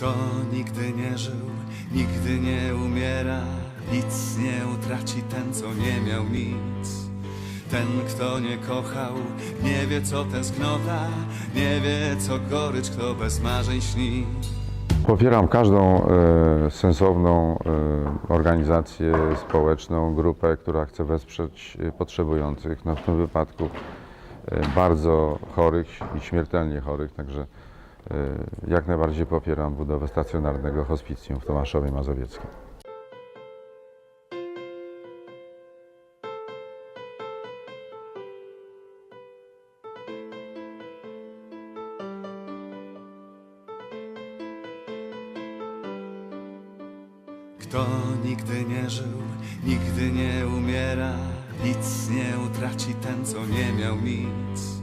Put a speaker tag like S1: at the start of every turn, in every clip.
S1: Kto nigdy nie żył, nigdy nie umiera, nic nie utraci ten, co nie miał nic. Ten, kto nie kochał, nie wie co tęsknota, nie wie co gorycz, kto bez marzeń śni.
S2: Popieram każdą e, sensowną e, organizację społeczną, grupę, która chce wesprzeć e, potrzebujących, no w tym wypadku e, bardzo chorych i śmiertelnie chorych, także jak najbardziej popieram budowę stacjonarnego hospicjum w Tomaszowie Mazowieckim.
S1: Kto nigdy nie żył, nigdy nie umiera, nic nie utraci ten, co nie miał nic.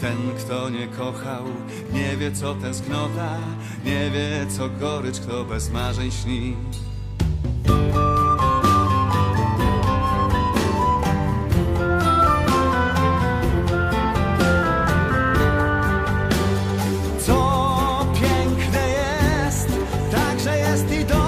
S1: Ten, kto nie kochał, nie wie co tęsknota, nie wie co gorycz, kto bez marzeń śni. Co piękne jest, także jest i do.